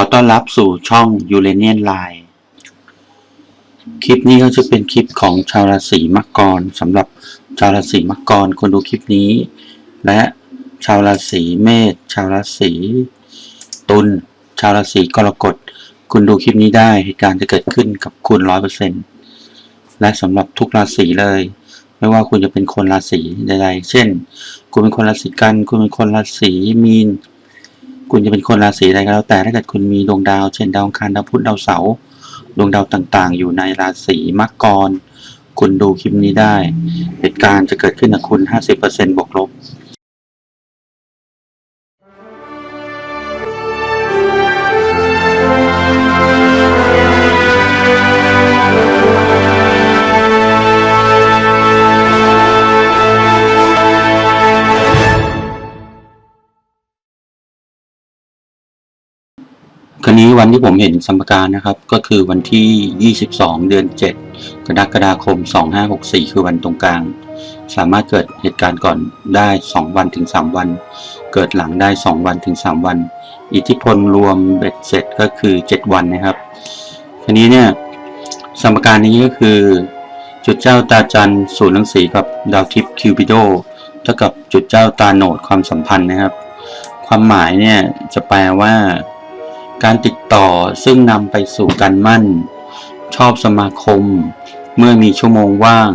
อต้อนรับสู่ช่องยูเรเนียนไลน์คลิปนี้ก็จะเป็นคลิปของชาวราศีมังกรสำหรับชาวราศีมังกรคนดูคลิปนี้ และชาวราศีเมษชาวราศีตุลชาวราศีกรกฎคุณดูคลิปนี้ได้เหตุการณ์จะเกิดขึ้นกับคุณร้อยเปอร์เซ็นและสำหรับทุกราศีเลย ไม่ว่าคุณจะเป็นคนราศีใดๆ เช่น คุณเป็นคนราศีกัน คุณเป็นคนราศีมีน คุณจะเป็นคนราศีใดก็แล้วแต่ถ้าเกิดคุณมีดวงดาว เช่นดาวคารดาวพุธดาวเสาร์ดวงดาวต่างๆ อยู่ในราศีมังกร คุณดูคลิปนี้ได้ เหตุการณ์จะเกิดขึ้นกับคุณ 50%บวกลบ ที่ผมเห็นสมการนะครับ ก็คือวันที่ 22 เดือน 7 กรกฎาคม 2564 คือวันตรงกลาง สามารถเกิดเหตุการณ์ก่อนได้ 2 วันถึง 3 วัน เกิดหลังได้ 2 วันถึง 3 วัน อิทธิพลรวมเบ็ดเสร็จก็คือ 7 วันนะครับคราวนี้เนี่ยสมการนี้ก็คือ จุดเจ้าตาจันศูนย์รังสีกับดาวทิพย์คิวปิโดเท่ากับจุดเจ้าตาโนดความสัมพันธ์นะครับ ความหมายเนี่ยจะแปลว่า การติดต่อซึ่งนำไปสู่การมั่น ชอบสมาคม เมื่อมีชั่วโมงว่าง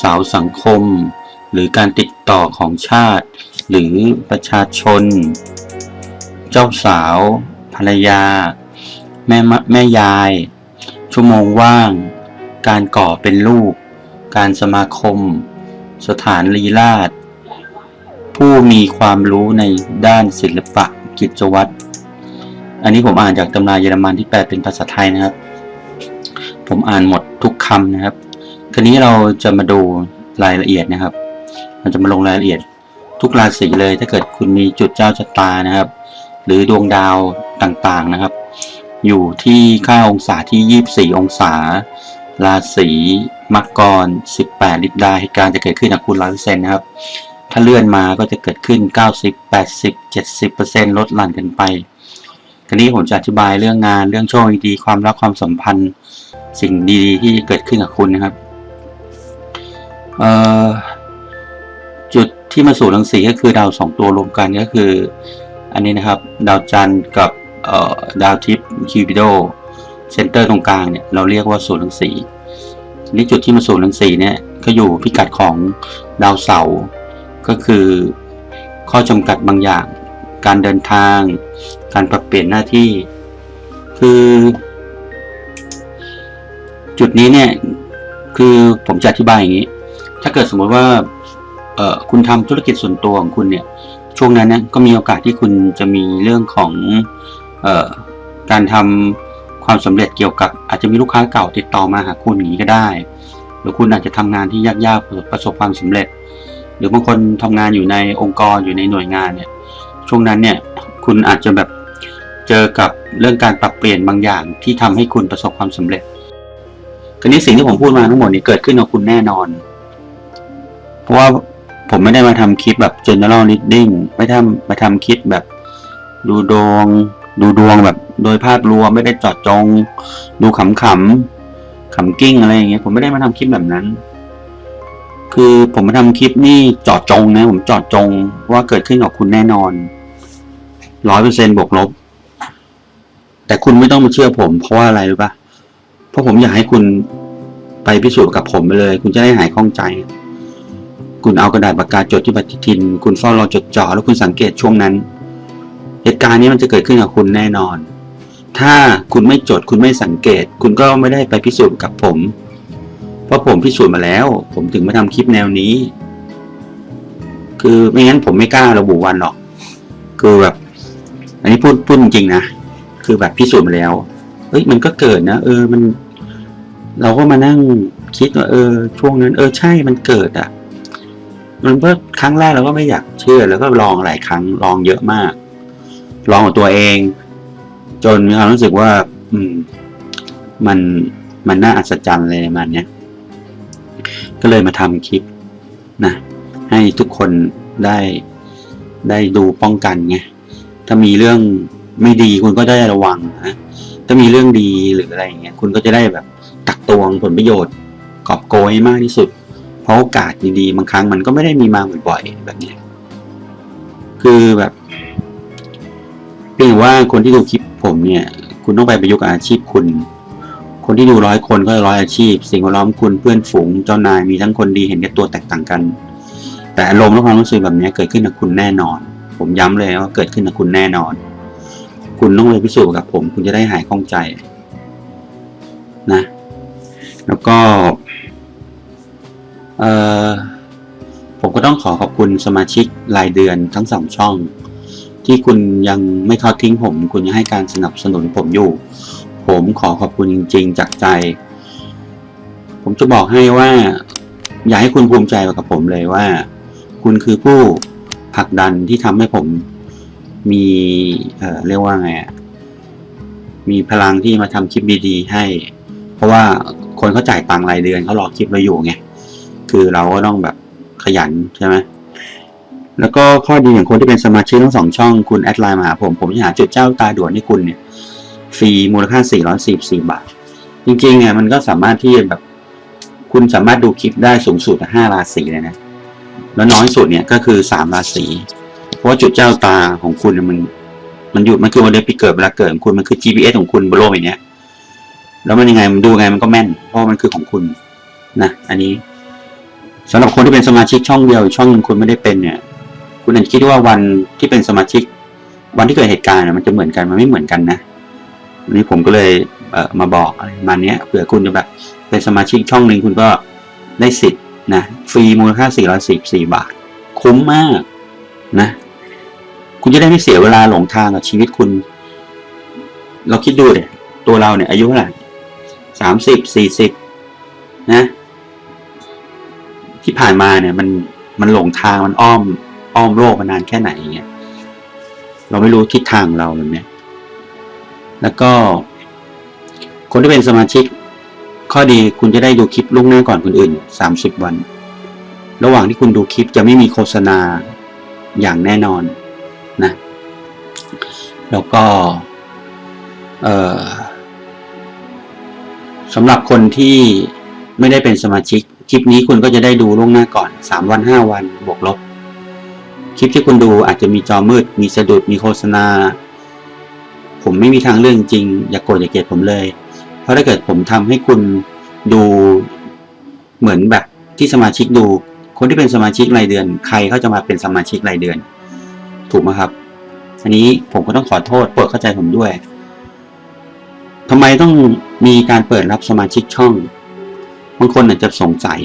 สาวสังคม หรือการติดต่อของชาติ หรือประชาชน เจ้าสาว ภรรยา แม่แม่ยาย ชั่วโมงว่าง การก่อเป็นลูก การสมาคม สถานลีลาศผู้มีความรู้ในด้านศิลปะกิจวัตร อันนี้ผมอ่านจากตำราเยอรมันที่แปลเป็นภาษาไทยนะครับ ผมอ่านหมดทุกคำนะครับคราวนี้เราจะมาดูรายละเอียดนะครับ เราจะมาลงรายละเอียดทุกราศีเลยถ้าเกิดคุณมีจุดเจ้าชะตานะครับ หรือดวงดาวต่างๆนะครับ อยู่ที่ค่าองศาที่ 24 องศา ราศีมังกร 18 ลิบดาเหตุการณ์จะเกิดขึ้นกับคุณร้อยเปอร์เซ็นนะครับ ถ้าเลื่อนมาก็จะเกิดขึ้น 90 80 70%ลดหลั่นกันไป คราวนี้ผมจะอธิบายเรื่องงานเรื่องโชคดีความรักความสัมพันธ์ สิ่งดีๆที่เกิดขึ้นกับคุณนะครับเอ่อจุดที่มาสู่รังสีก็คือดาวสองตัวรวมกันก็คือ อันนี้นะครับ ดาวจันทร์กับเอ่อดาวทิพย์คิวปิโดเซนเตอร์ตรงกลางเนี่ยเราเรียกว่าศูนย์รังสีนี่จุดที่มาสู่รังสีเนี่ยก็อยู่พิกัดของดาวเสาร์ก็คือข้อจำกัดบางอย่าง การเดินทาง การปรับเปลี่ยนหน้าที่ คือ จุดนี้เนี่ย คือผมจะอธิบายอย่างนี้ ถ้าเกิดสมมติว่าเออคุณทำธุรกิจส่วนตัวของคุณเนี่ย ช่วงนั้นเนี่ยก็มีโอกาสที่คุณจะมีเรื่องของเออการทำความสำเร็จเกี่ยวกับ อาจจะมีลูกค้าเก่าติดต่อมาหาคุณอย่างนี้ก็ได้ หรือคุณอาจจะทำงานที่ยากๆประสบความสำเร็จ หรือบางคนทำงานอยู่ในองค์กรอยู่ในหน่วยงานเนี่ย ช่วงนั้นเนี่ย คุณอาจจะแบบ เจอกับเรื่องการปรับเปลี่ยนบางอย่างที่ทำให้คุณประสบความสำเร็จคราวนี้สิ่งที่ผมพูดมาทั้งหมดนี้เกิดขึ้นกับคุณแน่นอน เพราะว่าผมไม่ได้มาทำคลิปแบบ general reading ไม่ทำมาทำคลิปแบบดูดวง ดูดวงแบบโดยภาพรวมไม่ได้จอดจง ดูขำๆขำกิ้งอะไรอย่างเงี้ยผมไม่ได้มาทำคลิปแบบนั้น คือผมมาทำคลิปนี่จอดจงนะ ผมจอดจงว่าเกิดขึ้นกับคุณแน่นอนร้อยเปอร์เซ็นบวกลบ แต่คุณไม่ต้องมาเชื่อผม เพราะว่าอะไรรู้ปะเพราะผมอยากให้คุณไปพิสูจน์กับผมไปเลย คุณจะได้หายข้องใจ คุณเอากระดาษปากกาจดที่ปฏิทิน คุณเฝ้ารอจดจ่อแล้วคุณสังเกตช่วงนั้น เหตุการณ์นี้มันจะเกิดขึ้นกับคุณแน่นอน ถ้าคุณไม่จดคุณไม่สังเกต คุณก็ไม่ได้ไปพิสูจน์กับผม เพราะผมพิสูจน์มาแล้ว ผมถึงมาทำคลิปแนวนี้ คือไม่งั้นผมไม่กล้าระบุวันหรอก คือแบบ อันนี้พูดพูดจริงนะ คือแบบพิสูจน์มาแล้ว เอ้ยมันก็เกิดนะ เออมัน เราก็มานั่งคิดว่าเออ ช่วงนั้น เออใช่มันเกิดอะ่ะ มันเพิ่ครั้งแรกเราก็ไม่อยากเชื่อ แล้วก็ลองหลายครั้งลองเยอะมาก ลองกับตัวเอง จนมีความรู้สึกว่า อืม มันมันน่าอัศจรรย์เลยมันเนี้ยก็เลยมาทำคลิปนะให้ทุกคนได้ได้ดูป้องกันไงถ้ามีเรื่อง ไม่ดีคุณก็ได้ระวังนะถ้ามีเรื่องดีหรืออะไรอย่างเงี้ยคุณก็จะได้แบบตักตวงผลประโยชน์กอบโกยมากที่สุด เพราะโอกาสดีๆบางครั้งมันก็ไม่ได้มีมาบ่อยๆแบบเนี้ยคือแบบเพียงว่าคนที่ดูคลิปผมเนี่ย คุณต้องไปประยุกต์อาชีพคุณ คนที่ดูร้อยคนก็ร้อยอาชีพ สิ่งแวดล้อมคุณเพื่อนฝูงเจ้านายมีทั้งคนดีเห็นแก่ตัวแตกต่างกัน แต่อารมณ์และความรู้สึกแบบนี้เกิดขึ้นกับคุณแน่นอน ผมย้ำเลยว่าเกิดขึ้นกับคุณแน่นอน คุณต้องเลยพิสูจน์กับผม คุณจะได้หายข้องใจนะ แล้วก็เออผมก็ต้องขอขอบคุณสมาชิกรายเดือนทั้งสองช่อง ที่คุณยังไม่ทอดทิ้งผม คุณยังให้การสนับสนุนผมอยู่ ผมขอขอบคุณจริง ๆ จากใจ ผมจะบอกให้ว่า อยากให้คุณภูมิใจกับผมเลยว่า คุณคือผู้ผลักดันที่ทำให้ผม มีเอ่อเรียกว่าไงมีพลังที่มาทำคลิปดีๆให้ เพราะว่าคนเขาจ่ายตังค์รายเดือนเขารอคลิปเราอยู่ไงคือเราก็ต้องแบบขยันใช่ไหมแล้วก็ข้อดีอย่างคนที่เป็นสมาชิกทั้งสองช่องคุณแอดไลน์มาหาผม ผมจะหาจุดเจ้าตาด่วนให้คุณเนี่ยฟรีมูลค่า 444 บาท จริงๆเนี่ยมันก็สามารถที่แบบ คุณสามารถดูคลิปได้สูงสุด5ราศีเลยนะ แล้วน้อยสุดเนี่ยก็คือ 3 ราศี เพราะจุดเจ้าตาของคุณเนี่ยมัน มันอยู่มันคือวันเดือนปีเกิดเวลาเกิดของคุณมันคือ GPS ของคุณบนโลกใบเนี้ย แล้วมันยังไงมันดูไงมันก็แม่น เพราะมันคือของคุณนะอันนี้สำหรับคนที่เป็นสมาชิกช่องเดียวช่องหนึงคุณไม่ได้เป็นเนี่ย คุณอาจจะคิดว่าวันที่เป็นสมาชิก วันที่เกิดเหตุการณ์มันจะเหมือนกันมันไม่เหมือนกันนะอันนี้ผมก็เลยเมาบอกอะไรมาเนี้ยเผื่อคุณจะแบบเป็นสมาชิกช่องหนึ่งคุณก็ได้สิทธิ์นะฟรีมูลค่า 444 บาท คุ้มมากนะ คุณจะได้ไม่เสียเวลาหลงทางกับชีวิตคุณ เราคิดดูเนี่ยตัวเราเนี่ยอายุเท่าไหร่สามสิบสี่สิบนะ ที่ผ่านมาเนี่ย มันมันหลงทางมันอ้อม อ้อมโลกมานานแค่ไหนอย่างเงี้ยเราไม่รู้ทิศทางเราแบบเนี้ยแล้วก็ คนที่เป็นสมาชิก ข้อดีคุณจะได้ดูคลิปล่วงหน้าก่อนคนอื่นสามสิบวัน ระหว่างที่คุณดูคลิปจะไม่มีโฆษณาอย่างแน่นอน นะ แล้วก็สำหรับคนที่ไม่ได้เป็นสมาชิก คลิปนี้คุณก็จะได้ดูล่วงหน้าก่อนสามวันห้าวันบวกลบ คลิปที่คุณดูอาจจะมีจอมืด มีสะดุด มีโฆษณา ผมไม่มีทางเรื่องจริง อย่ากโกรธอย่าเกลียดผมเลย เพราะถ้าเกิดผมทำให้คุณดูเหมือนแบบที่สมาชิกดู คนที่เป็นสมาชิกรายเดือน ใครเขาจะมาเป็นสมาชิกรายเดือน ถูกไหมครับ อันนี้ผมก็ต้องขอโทษโปรดเข้าใจผมด้วยทำไมต้องมีการเปิดรับสมาชิกช่อง บางคนอาจจะสงสัย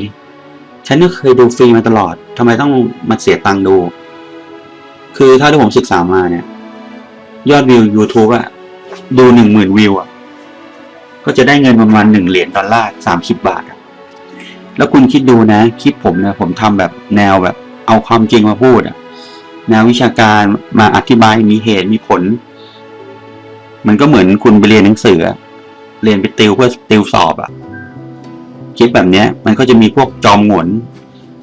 ฉันก็เคยดูฟรีมาตลอดทำไมต้องมาเสียตังค์ดู คือถ้าที่ผมศึกษามาเนี่ย ยอดวิว YouTube อะดูหนึ่งหมื่นวิวอะก็จะได้เงินประมาณหนึ่งเหรียญดอลลาร์สามสิบบาทอะแล้วคุณคิดดูนะ คลิปผมนี่ยผมทำแบบแนวแบบเอาความจริงมาพูดอะ แนววิชาการมาอธิบายมีเหตุมีผล มันก็เหมือนคุณไปเรียนหนังสือ เรียนไปติวเพื่อติวสอบอะคลิปแบบเนี้ย มันก็จะมีพวกจอมหงวน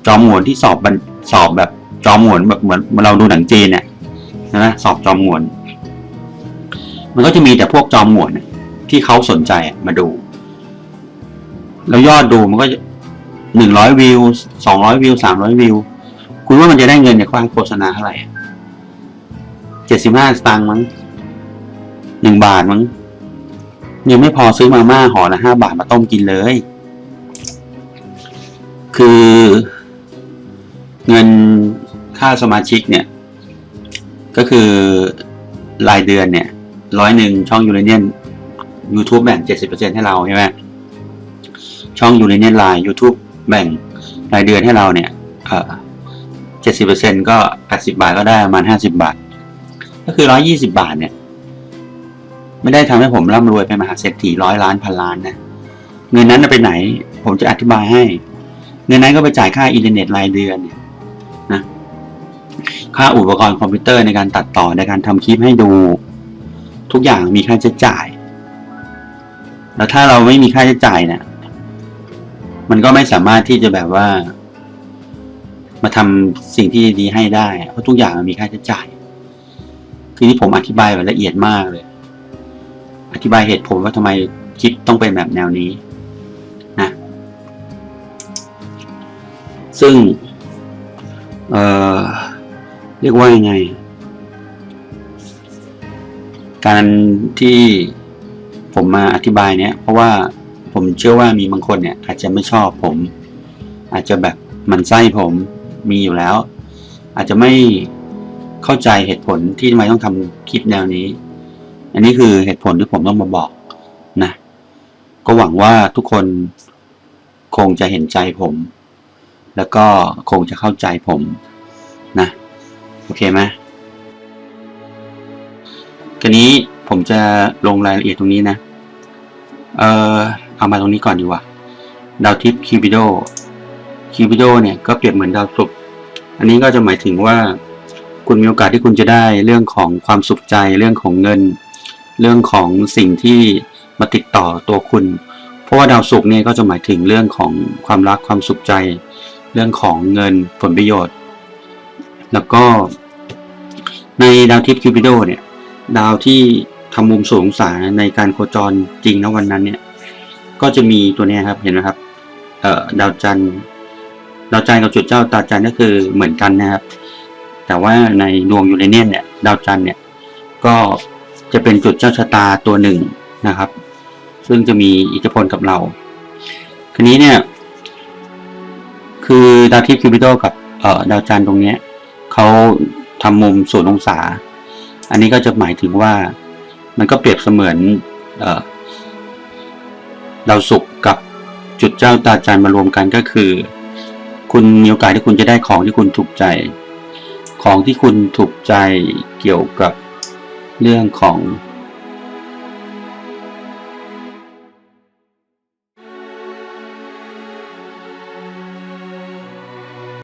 จอมหงวนที่สอบบันสอบแบบจอมหงวนแบบเหมือนเราดูหนังจีนเนี่ยนะสอบจอมหงวน มันก็จะมีแต่พวกจอมหงวนเนี่ยที่เขาสนใจมาดู แล้วยอดดูมันก็หนึ่งร้อยวิวสองร้อยวิวสามร้อยวิว คุณว่ามันจะได้เงินจากการโฆษณาเท่าไหร่เจ็ดสิบห้าสตางค์มั้งหนึ่งบาทมั้งยังไม่พอซื้อมาม่าห่อละห้าบาทมาต้มกินเลย คือ เงินค่าสมาชิกเนี่ย ก็คือรายเดือนเนี่ยร้อยหนึ่งช่องยูเรเนียน YouTube แบ่งเจ็ดสิบเปอร์เซ็นให้เราใช่ไหมช่องยูเรเนียนไลน์ YouTube แบ่งรายเดือนให้เราเนี่ย เอ่อ เจ็ดสิบเปอร์เซ็นก็แปดสิบาทก็ได้ประมาณห้าสิบาท ก็คือร้อยี่สิบาทเนี่ย ไม่ได้ทำให้ผมร่ำรวยเป็นมหาเศรษฐีร้อยล้านพันล้านนะเงินนั้นน่ะไปไหน ผมจะอธิบายให้ เงินนั้นก็ไปจ่ายค่าอินเทอร์เน็ตรายเดือนเนี่ยนะค่าอุปกรณ์คอมพิวเตอร์ในการตัดต่อในการทำคลิปให้ดู ทุกอย่างมีค่าใช้จ่าย แล้วถ้าเราไม่มีค่าใช้จ่ายเนี่ยมันก็ไม่สามารถที่จะแบบว่า มาทำสิ่งที่ดีให้ได้ เพราะทุกอย่างมันมีค่าใช้จ่าย คือที่ผมอธิบายแบบละเอียดมากเลย อธิบายเหตุผลว่าทำไมคิดต้องเป็นแบบแนวนี้นะซึ่ง เอ่อ เรียกว่ายังไง การที่ผมมาอธิบายเนี่ยเพราะว่าผมเชื่อว่ามีบางคนเนี่ย อาจจะไม่ชอบผม อาจจะแบบมันไส้ผม มีอยู่แล้ว อาจจะไม่เข้าใจเหตุผลที่ทำไมต้องทำคลิปแนวนี้ อันนี้คือเหตุผลที่ผมต้องมาบอกนะ ก็หวังว่าทุกคนคงจะเห็นใจผม แล้วก็คงจะเข้าใจผมนะ โอเคไหมทีนี้ผมจะลงรายละเอียดตรงนี้นะ เออเอามาตรงนี้ก่อนดีกว่าดาวทิพย์คิวบิโด คิวบิโดเนี่ยก็เปรียบเหมือนดาวศุกร์อันนี้ก็จะหมายถึงว่า คุณมีโอกาสที่คุณจะได้เรื่องของความสุขใจเรื่องของเงิน เรื่องของสิ่งที่มาติดต่อตัวคุณ เพราะว่าดาวศุกร์เนี่ยก็จะหมายถึงเรื่องของความรักความสุขใจ เรื่องของเงินผลประโยชน์ แล้วก็ ในดาวทิพย์คิวบิโดเนี่ยดาวที่ทำมุมสูงองศาในการโคจรจริงนะวันนั้นเนี่ยก็จะมีตัวนี้ครับเห็นไหมครับดาวจันทร์ ดาวจันทร์กับจุดเจ้าตาจันทร์ก็คือเหมือนกันนะครับ แต่ว่าในดวงยูเรเนียนเนี่ยดาวจันทร์เนี่ยก็จะเป็นจุดเจ้าชะตาตัวหนึ่งนะครับ ซึ่งจะมีอิทธิพลกับเรา คืนนี้เนี่ย คือดาวทิพย์คิวบิโดกับเอ่อดาวจันทร์ตรงเนี้ยเขาทำมุมศูนย์องศา อันนี้ก็จะหมายถึงว่ามันก็เปรียบเสมือนเอ่อดาวศุกร์กับจุดเจ้าตาจันทร์มารวมกันก็คือ คุณมีโอกาสที่คุณจะได้ของที่คุณถูกใจ ของที่คุณถูกใจเกี่ยวกับเรื่องของ